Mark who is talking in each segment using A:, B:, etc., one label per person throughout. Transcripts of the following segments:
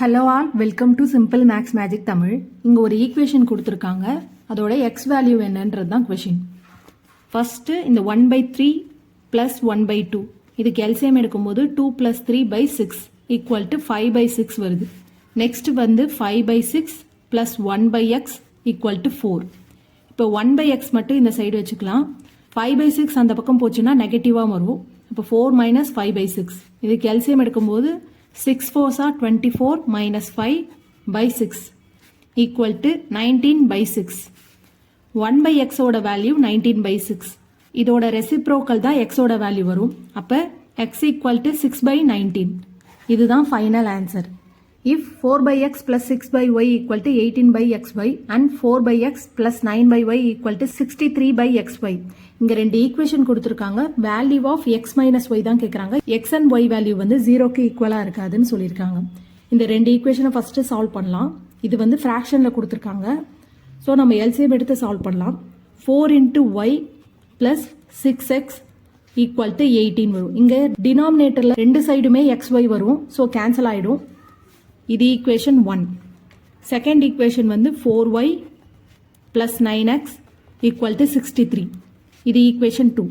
A: Hello all welcome to simple maths magic Tamil இங்கே ஒரு equation கொடுத்துருக்காங்க. அதோட எக்ஸ் வேல்யூ என்னன்றது தான் கொஷின் ஃபஸ்ட்டு இந்த one by three plus one by two இதுக்கு எல்சிஎம் எடுக்கும்போது two plus three by six equal to five by six வருது. நெக்ஸ்ட் வந்து five by six plus one by X equal to four இப்போ one by X மட்டும் இந்த side வச்சுக்கலாம். Five by six அந்த பக்கம் போச்சுன்னா நெகட்டிவாக வரும். இப்போ four minus five by six இதுக்கு எல்சிஎம் எடுக்கும்போது six ஃபோர்ஸா twenty four minus five by six equal to nineteen by six one by எக்ஸோட வேல்யூ நைன்டீன் பை சிக்ஸ் இதோட ரெசிப்ரோக்கல் தான் எக்ஸோட வேல்யூ வரும். அப்போ X equal to six by nineteen இதுதான் final answer if four by X plus six by Y equal to eighteen by X Y and four by X plus nine by Y equal to sixty three by X Y இங்கே ரெண்டு equation கொடுத்துருக்காங்க. Value of X minus Y தான் கேட்குறாங்க X and Y value வந்து ஜீரோக்கு ஈக்குவலாக இருக்காதுன்னு சொல்லியிருக்காங்க. இந்த ரெண்டு ஈக்குவேஷனை ஃபஸ்ட்டு சால்வ் பண்ணலாம். இது வந்து ஃப்ராக்ஷனில் கொடுத்துருக்காங்க. ஸோ நம்ம எல்சிஎம் எடுத்து சால்வ் பண்ணலாம். Four into Y plus six X equal to eighteen வரும். இங்கே டினாமினேட்டரில் ரெண்டு சைடுமே எக்ஸ் ஒய் வரும். ஸோ கேன்சல் ஆகிடும் இது ஈக்குவேஷன் ஒன் செகண்ட் ஈக்குவேஷன் வந்து four Y plus nine X equal to sixty three இது ஈக்குவேஷன் டூ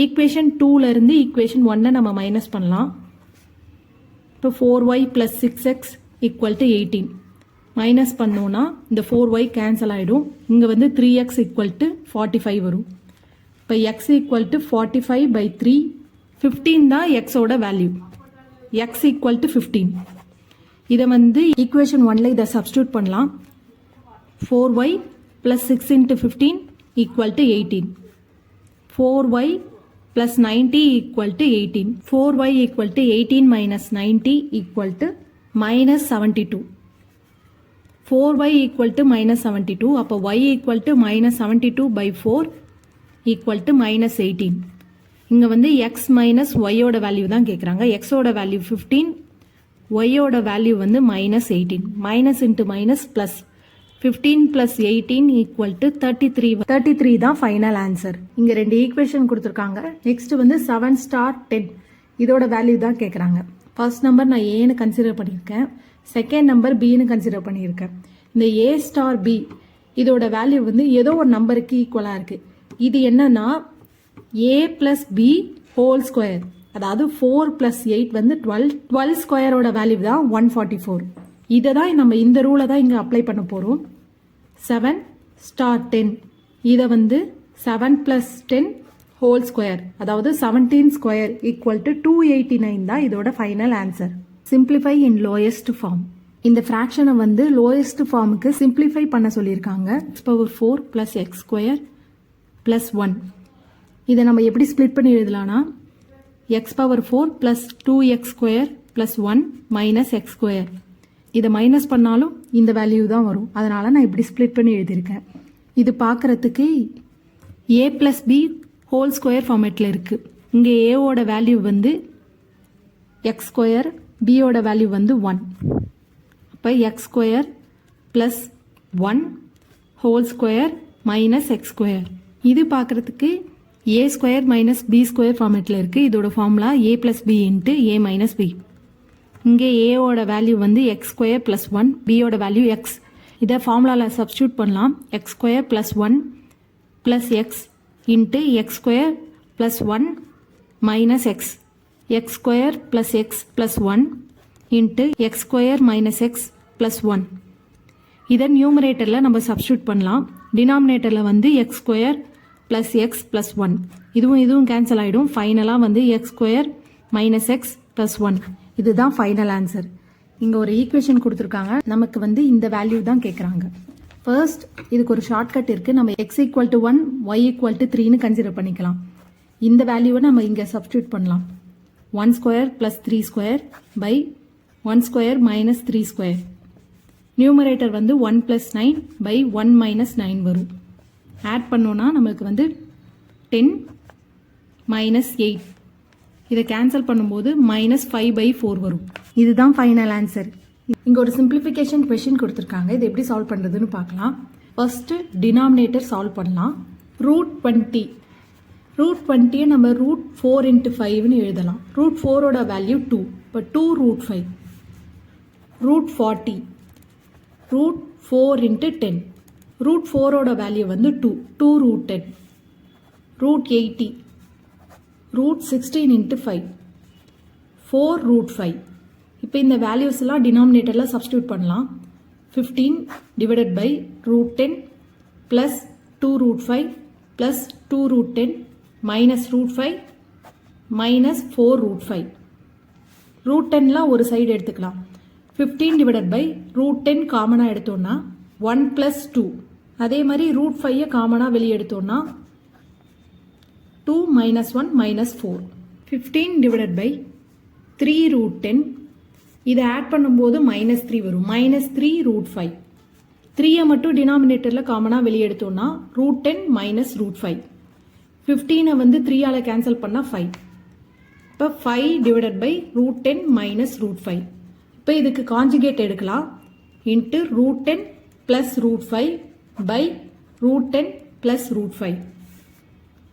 A: ஈக்குவேஷன் டூலேருந்து ஈக்குவேஷன் ஒன்னை நம்ம மைனஸ் பண்ணலாம். இப்போ four Y plus six X equal to eighteen minus பண்ணோன்னா இந்த ஃபோர் ஒய் கேன்சல் ஆகிடும் இங்கே வந்து three X equal to forty five வரும். இப்போ X equal to forty five by three fifteen தான் எக்ஸோட value X equal to fifteen இதை வந்து ஈக்குவேஷன் ஒன்ல இதை சப்ஸ்டியூட் பண்ணலாம். Four Y plus six into fifteen equal to eighteen four Y plus ninety equal to eighteen four Y equal to eighteen minus ninety equal to minus seventy two four Y equal to minus seventy two அப்போ Y equal to minus seventy two by four equal to minus eighteen இங்கே வந்து X minus ஒய்யோட value தான் கேட்குறாங்க எக்ஸோட value fifteen ஒய்யோட value வந்து minus eighteen minus into minus plus fifteen plus eighteen equal to thirty three thirty three தான் final answer இங்கே ரெண்டு ஈக்குவேஷன் கொடுத்துருக்காங்க. நெக்ஸ்ட் வந்து செவன் ஸ்டார் டென் இதோட வேல்யூ தான் கேட்குறாங்க ஃபர்ஸ்ட் நம்பர் நான் ஏன்னு கன்சிடர் பண்ணியிருக்கேன். செகண்ட் நம்பர் பின்னு கன்சிடர் பண்ணியிருக்கேன். இந்த ஏ ஸ்டார் பி இதோட வேல்யூ வந்து ஏதோ ஒரு நம்பருக்கு ஈக்குவலாக இருக்குது இது என்னன்னா A plus B whole square அதாவது ஃபோர் ப்ளஸ் எயிட் வந்து டுவெல் டுவெல் ஸ்கொயரோட வேல்யூ தான் ஒன் ஃபார்ட்டி ஃபோர் இதை தான் நம்ம இந்த ரூலை தான் இங்கே அப்ளை பண்ண போகிறோம் செவன் ஸ்டார் டென் இதை வந்து seven plus ten whole square அதாவது seventeen square equal to two eighty nine தான் இதோட final answer simplify in lowest form இந்த ஃப்ராக்ஷனை வந்து லோயஸ்ட் ஃபார்முக்கு சிம்பிளிஃபை பண்ண சொல்லியிருக்காங்க. X power four plus X square plus one இதை நம்ம எப்படி ஸ்ப்ளிட் பண்ணி எழுதலாம்னா X power four plus two X square plus one minus X square இதை மைனஸ் பண்ணாலும் இந்த வேல்யூ தான் வரும். அதனால் நான் இப்படி ஸ்ப்ளிட் பண்ணி எழுதியிருக்கேன். இது பார்க்குறதுக்கு A plus B whole square ஃபார்மேட்டில் இருக்குது இங்கே ஏவோட வேல்யூ வந்து எக்ஸ் ஸ்கொயர் பியோட வேல்யூ வந்து ஒன் அப்போ x square plus one whole square minus x square இது பார்க்குறதுக்கு A square minus B square ஃபார்மேட்டில் இருக்குது இதோட formula A plus B into A minus B இங்கே ஏவோட வேல்யூ வந்து எக்ஸ் ஸ்கொயர் ப்ளஸ் ஒன் பியோட வேல்யூ எக்ஸ் இதை ஃபார்முலாவில் சப்ஸ்டியூட் பண்ணலாம். X square plus one plus x into x square plus one minus x x square plus x plus one into x square minus x plus one இதை நியூமரேட்டரில் நம்ம substitute பண்ணலாம். டினாமினேட்டரில் வந்து x square plus x plus one இதுவும் இதுவும் cancel ஆகிடும் ஃபைனலாக வந்து x square minus x plus one இதுதான் ஃபைனல் ஆன்சர் இங்கே ஒரு ஈக்குவேஷன் கொடுத்துருக்காங்க. நமக்கு வந்து இந்த வேல்யூ தான் கேட்குறாங்க ஃபர்ஸ்ட் இதுக்கு ஒரு ஷார்ட்கட் இருக்குது நம்ம x equal to one y equal to த்ரீன்னு கன்சிடர் பண்ணிக்கலாம். இந்த வேல்யூவை நம்ம இங்கே சப்ஸ்டியூட் பண்ணலாம். One square plus three square by one square minus three square numerator வந்து one plus nine by one minus nine வரும். ஆட் பண்ணோன்னா நம்மளுக்கு வந்து டென் மைனஸ் எயிட் இதை கேன்சல் பண்ணும்போது மைனஸ் ஃபைவ் பை ஃபோர் வரும். இதுதான் ஃபைனல் ஆன்சர் இங்கே ஒரு சிம்பிளிஃபிகேஷன் கொஷின் கொடுத்துருக்காங்க. இது எப்படி சால்வ் பண்ணுறதுன்னு பார்க்கலாம். ஃபஸ்ட்டு டினாமினேட்டர் சால்வ் பண்ணலாம். ரூட் டுவெண்ட்டி ரூட் டுவெண்ட்டியை நம்ம ரூட் ஃபோர் இன்ட்டு ஃபைவ்னு எழுதலாம். ரூட் ஃபோரோட வேல்யூ டூ இப்போ two root five root forty root four into ten root ஃபோரோட வேல்யூ வந்து two two root ten root eighty root sixteen into five four root five இப்போ இந்த வேல்யூஸ் எல்லாம் டினாமினேட்டரில் சப்ஸ்டியூட் பண்ணலாம். Fifteen divided by root ten plus two root five plus two root ten minus root five minus four root five root டென்லாம் ஒரு side எடுத்துக்கலாம். Fifteen divided by root ten காமனாக எடுத்தோன்னா one plus two அதே மாதிரி root ஃபைவை காமனாக வெளியே எடுத்தோம்னா two minus one minus four fifteen divided by three root ten இதை ஆட் பண்ணும்போது மைனஸ் த்ரீ வரும். மைனஸ் த்ரீ ரூட் ஃபைவ் த்ரீயை மட்டும் டினாமினேட்டரில் காமனாக வெளியே எடுத்தோம்னா root ten minus root five ஃபிஃப்டீனை வந்து த்ரீயால் கேன்சல் பண்ணால் ஃபைவ் இப்போ five divided by root ten minus root five இப்போ இதுக்கு காஞ்சுகேட் எடுக்கலாம். Into root ten plus root five by root ten plus root five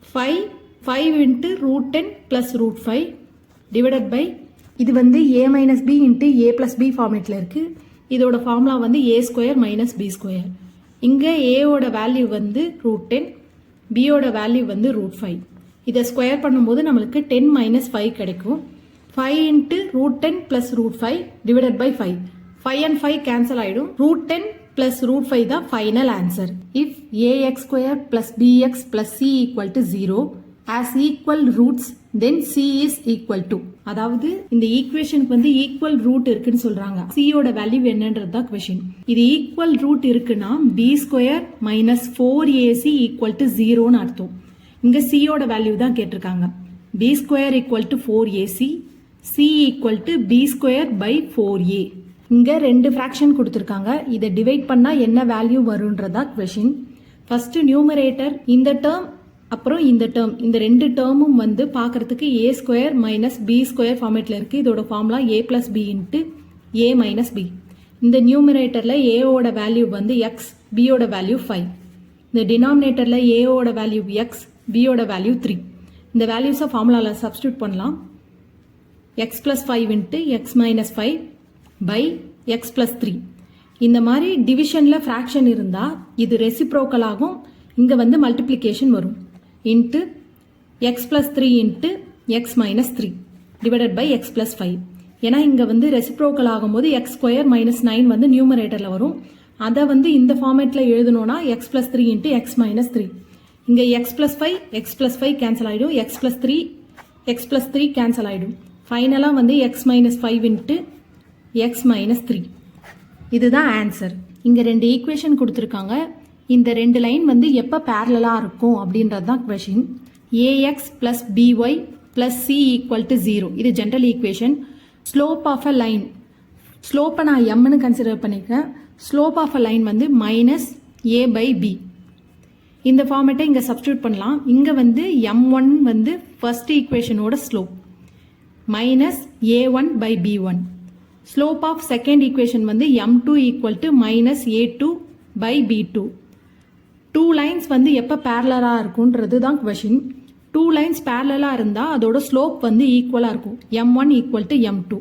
A: five five into root ten plus root five divided by இது வந்து A minus B into A plus B ஃபார்மேட்டில் இருக்குது இதோட formula வந்து A square minus B square இங்கே ஏவோட value வந்து root ten பியோட வேல்யூ வந்து ரூட் ஃபைவ் இதை ஸ்கொயர் பண்ணும்போது நம்மளுக்கு டென் மைனஸ் ஃபைவ் கிடைக்கும். Five into root ten plus root five divided by five five and five cancel ஆகிடும் root ten plus root 5 the final answer. If ax square plus bx plus c equal to 0 as equal roots then C is equal to அதாவது இந்த ஈக்குவேஷனுக்கு வந்து equal root இருக்குன்னு சொல்றாங்க. சியோட value என்னன்றது தான் question இது ஈக்குவல் ரூட் இருக்குன்னா B square minus four AC equal to ஜீரோன்னு அர்த்தம். இங்க சியோட வேல்யூ தான் கேட்டிருக்காங்க. B square equal to four AC C equal to B square by four A இங்கே ரெண்டு ஃப்ராக்ஷன் கொடுத்துருக்காங்க. இதை டிவைட் பண்ணால் என்ன வேல்யூ வருன்றதா கொஷின் ஃபஸ்ட்டு நியூமரேட்டர் இந்த டேர்ம் அப்புறம் இந்த டேர்ம் இந்த ரெண்டு டேர்மும் வந்து பார்க்கறதுக்கு A square minus B square ஃபார்மேட்டில் இருக்குது இதோட formula A plus B into A minus B இந்த நியூமரேட்டரில் ஏவோட வேல்யூ வந்து எக்ஸ் பியோட வேல்யூ ஃபைவ் இந்த டினாமினேட்டரில் ஏவோட வேல்யூ எக்ஸ் பியோட வேல்யூ த்ரீ இந்த வேல்யூஸை ஃபார்முலாவில் சப்ஸ்டியூட் பண்ணலாம். X plus five into x minus five by x plus three இந்த மாதிரி டிவிஷனில் ஃப்ராக்ஷன் இருந்தால் இது ரெசிப்ரோக்கல் ஆகும். இங்கே வந்து மல்டிப்ளிகேஷன் வரும். Into x plus three into x minus three divided by x plus five ஏன்னா இங்கே வந்து ரெசிப்ரோக்கல் ஆகும்போது எக்ஸ் ஸ்கொயர் மைனஸ் நைன் வந்து நியூமரேட்டரில் வரும். அதை வந்து இந்த ஃபார்மேட்டில் எழுதணும்னா x plus three into x minus three இங்கே x plus five x plus five cancel ஆகிடும் x plus three x plus three cancel ஆகிடும் ஃபைனலாக வந்து x minus five into x minus three இதுதான் ஆன்சர் இங்கே ரெண்டு ஈக்குவேஷன் கொடுத்துருக்காங்க. இந்த ரெண்டு லைன் வந்து எப்போ பேரலாக இருக்கும் அப்படின்றது தான் question A x plus B y plus C equal to zero இது general equation slope of a line ஸ்லோப்பை நான் எம்னு கன்சிடர் பண்ணிக்கிறேன் ஸ்லோப் ஆஃப் அ லைன் வந்து மைனஸ் ஏ பை பி இந்த ஃபார்மேட்டை இங்கே சப்ஸ்டியூட் பண்ணலாம். இங்கே வந்து எம் ஒன் வந்து first ஈக்குவேஷனோட slope minus A one by B one slope of second equation வந்து m two equal to minus A two by B two two lines வந்து எப்போ பேரலராக இருக்குன்றது தான் கொஷின் டூ லைன்ஸ் பேரலாக இருந்தால் அதோட ஸ்லோப் வந்து ஈக்குவலாக இருக்கும். M one equal to m two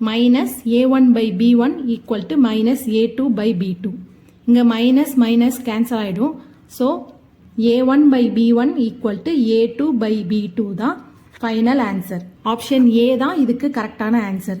A: minus A one by B one equal to minus A two by B two இங்கே மைனஸ் மைனஸ் கேன்சல் ஆகிடும் so A one by B one equal to A two by B two தான் final answer option A தான் இதுக்கு கரெக்டான answer